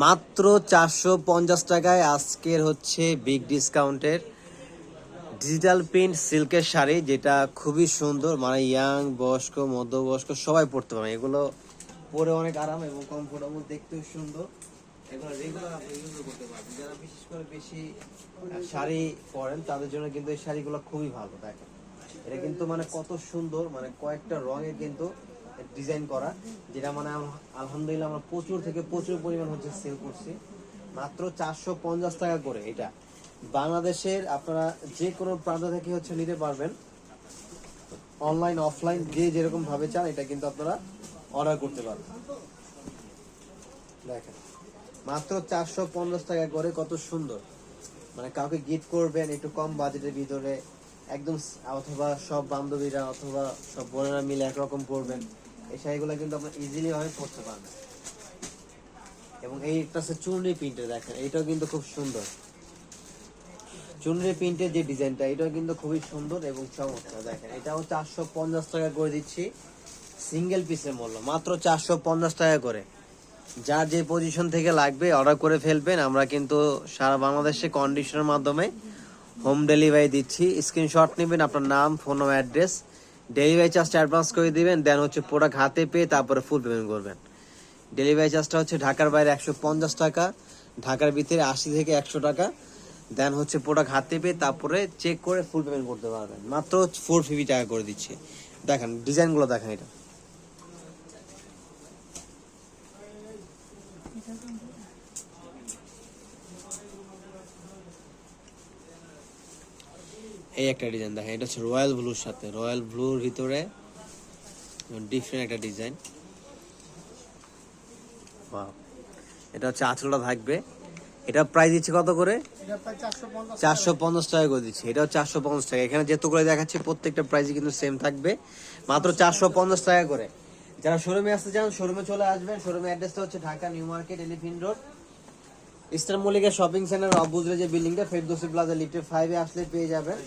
মাত্র চারশো পঞ্চাশ টাকায় আজকের হচ্ছে বিগ ডিসকাউন্টের ডিজিটাল প্রিন্ট সিল্কের শাড়ি, যেটা খুবই সুন্দর। মানে ইয়াং বয়স্ক, মধ্যবয়স্ক, সবাই পরতে পারে। এগুলো পরে অনেক আরাম এবং কমফোর্টেবল দেখতেও সুন্দর। এগুলো রেগুলার আপনি করতে পারবেন। যারা বিশেষ করে বেশি শাড়ি পরেন, তাদের জন্য কিন্তু এই শাড়িগুলো খুবই ভালো, দেখেন। এটা কিন্তু মানে কত সুন্দর মানে কয়েকটা রঙের কিন্তু ডিজাইন করা, যেটা মানে আলহামদুলিল্লাহ আমরা প্রচুর থেকে প্রচুর পরিমাণ হচ্ছে সেল করছি। মাত্র চারশো পঞ্চাশ টাকা করে এটা। বাংলাদেশের আপনারা যে কোনো প্রান্ত থেকে হচ্ছে নিতে পারবেন। অনলাইন অফলাইন যে যেরকম ভাবে চান, এটা কিন্তু আপনারা অর্ডার করতে পারবেন। দেখেন, মাত্র চারশো পঞ্চাশ টাকা করে কত সুন্দর। মানে কাউকে গিফট করবেন, একটু কম বাজেটের ভিতরে একদম অথবা সব বান্ধবীরা অথবা সব বোনেরা মিলে একরকম করবেন এই শাড়িগুলো কিন্তু আপনার ইজিলি ভাবে পরতে পারবেন। এবং এইটা হচ্ছে চুনরি প্রিন্টে দেখেন এইটাও কিন্তু খুব সুন্দর। চুনরি প্রিন্টের যে ডিজাইনটা, এটাও কিন্তু খুবই সুন্দর এবং চমৎকার। দেখেন এটাও চারশো পঞ্চাশ টাকা করে দিচ্ছি। সিঙ্গেল পিসের মূল্য, মাত্র চারশো পঞ্চাশ টাকা করে। যার যে পজিশন থেকে লাগবে অর্ডার করে ফেলবেন। আমরা কিন্তু সারা বাংলাদেশে কন্ডিশনের মাধ্যমে হোম ডেলিভারি দিচ্ছি। স্ক্রিনশট নেবেন আপনার নাম, ফোন ও অ্যাড্রেস। ডেলিভারি চার্জটা অ্যাডভান্স করে দিবেন, দেন হচ্ছে প্রোডাক্ট হাতে পেয়ে তারপরে ফুল পেমেন্ট করবেন। ডেলিভারি চার্জটা হচ্ছে ঢাকার বাইরে একশো পঞ্চাশ টাকা, ঢাকার ভিতরে আশি থেকে একশো টাকা। দেন হচ্ছে প্রোডাক্ট হাতে পেয়ে তারপরে চেক করে ফুল পেমেন্ট করতে পারবেন। মাত্র ফোর ফিফটি টাকা করে দিচ্ছে। দেখেন ডিজাইনগুলো দেখেন এটা। এই একটা ডিজাইন দেখেন এটা হচ্ছে রয়্যাল ব্লুর সাথে। রয়্যাল ব্লুর ভিতরে ডিফারেন্ট একটা ডিজাইন এটা হচ্ছে আঁচলটা থাকবে। এটা প্রাইস দিচ্ছে কত করে? চারশো পঞ্চাশ টাকা। করে দিচ্ছে। এটাও চারশো পঞ্চাশ টাকা। এখানে করে দেখাচ্ছি প্রত্যেকটা প্রাইসই কিন্তু সেম থাকবে। মাত্র চারশো পঞ্চাশ টাকা করে। যারা শোরুমে আসতে চান শোরুমে চলে আসবেন। শোরুমের অ্যাড্রেসটা হচ্ছে Dhaka new market elephant road Eastern Mallika shopping center অবুজরে যে বিল্ডিংটা ফেরদৌসি প্লাজা লিফটে ফাইভে আসলে পেয়ে যাবেন।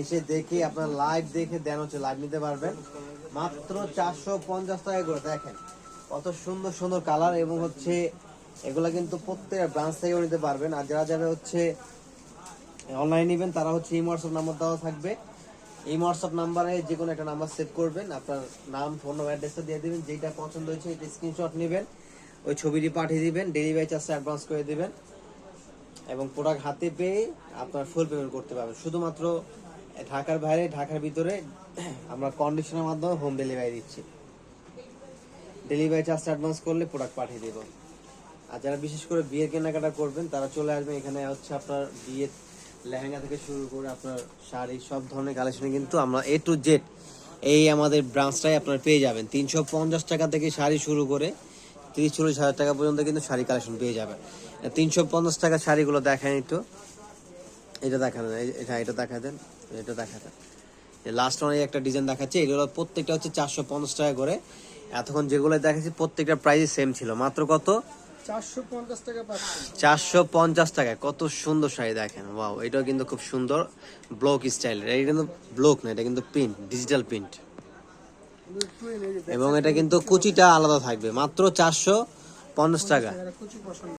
এসে দেখে আপনার লাইভ দেখে দেন হচ্ছে লাইভ নিতে পারবেন। মাত্র চারশো পঞ্চাশ টাকা করে দেখেন। কত সুন্দর সুন্দর কালার এবং হচ্ছে এগুলা কিন্তু প্রত্যেক ব্রাঞ্চ থেকেও নিতে পারবেন। আর যারা যারা হচ্ছে অনলাইন নেবেন, তারা হচ্ছে এই হোয়াটসঅ্যাপ নাম্বার দেওয়া থাকবে। এই হোয়াটসঅ্যাপ নাম্বারে যে কোনো একটা নাম্বার সেভ করবেন। আপনার নাম ফোন নম্বর অ্যাড্রেসটা দিয়ে দিবেন। যেটা পছন্দ হয়েছে এটা স্ক্রিনশট নেবেন। ওই ছবিটি পাঠিয়ে দিবেন। ডেলিভারি চার্জটা অ্যাডভান্স করে দিবেন। এবং প্রোডাক্ট হাতে পেয়ে আপনার ফুল পেমেন্ট করতে পারবেন। শুধুমাত্র ঢাকার বাইরে, ঢাকার ভিতরে আমরা কন্ডিশনের মাধ্যমে হোম ডেলিভারি দিচ্ছি। ডেলিভারি চার্জটা অ্যাডভান্স করলে প্রোডাক্ট পাঠিয়ে দেবো। আর যারা বিশেষ করে বিয়ের কেনাকাটা করবেন, তারা চলে আসবেন এখানে হচ্ছে আপনার বিয়ের লেহেঙ্গা থেকে শুরু করে আপনার শাড়ি, সব ধরনের কালেকশনে কিন্তু আমরা এ টু জেড এই আমাদের ব্রাঞ্চটাই আপনারা পেয়ে যাবেন। তিনশো পঞ্চাশ টাকা থেকে শাড়ি শুরু করে তিরিশ চল্লিশ হাজার টাকা পর্যন্ত কিন্তু শাড়ি কালেকশন পেয়ে যাবেন তিনশো পঞ্চাশ টাকা শাড়িগুলো দেখেন একটু। এটা দেখা দেন এটা এটা দেখা দেন এটা দেখা দেন। লাস্ট অনেক একটা ডিজাইন দেখাচ্ছে এগুলো প্রত্যেকটা হচ্ছে চারশো পঞ্চাশ টাকা করে। এতক্ষণ যেগুলো দেখাচ্ছি প্রত্যেকটা প্রাইস সেম ছিল। মাত্র কত? চারশো পঞ্চাশ টাকা কত সুন্দর শাড়ি দেখেন। ওয়াও এটাও কিন্তু খুব সুন্দর। ব্লক স্টাইলের। এটা কিন্তু ব্লক না এটা কিন্তু প্রিন্ট ডিজিটাল প্রিন্ট কিন্তু একটু এই যে এবং এটা কিন্তু কুচিটা আলাদা থাকবে। মাত্র চারশো পঞ্চাশ টাকা।